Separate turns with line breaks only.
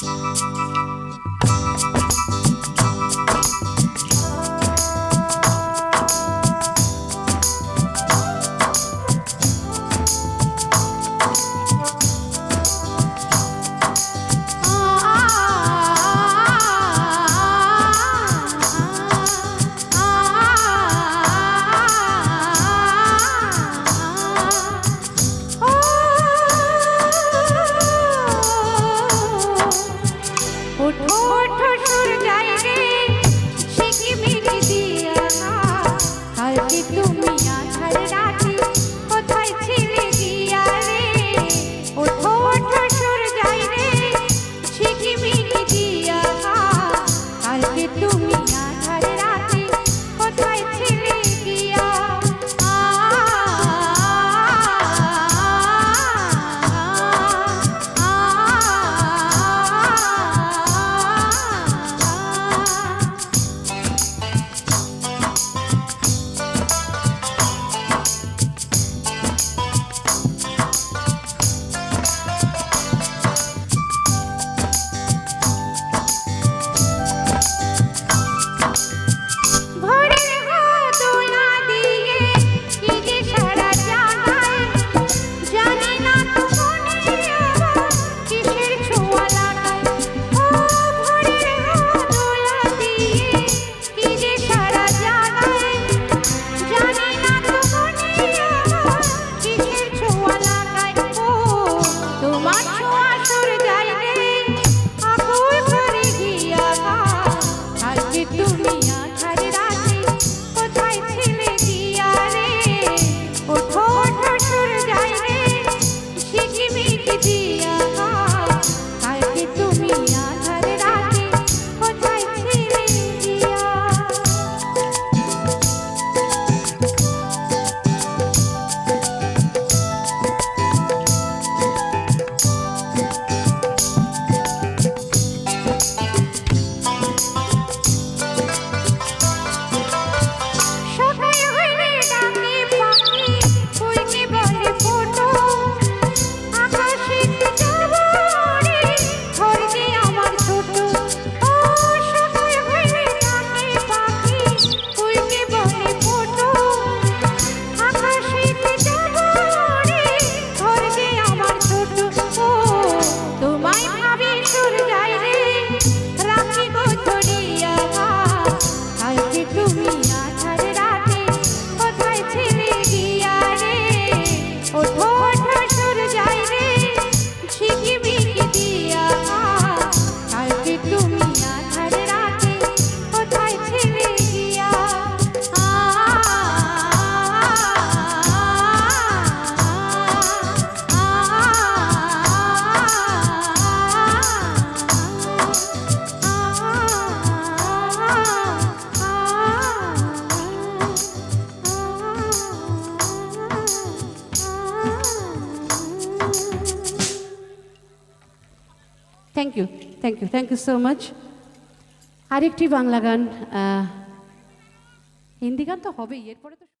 Música
thank you thank you thank you so much আরেকটি বাংলা গান হিন্দি গান তো হবেই, এরপরে তো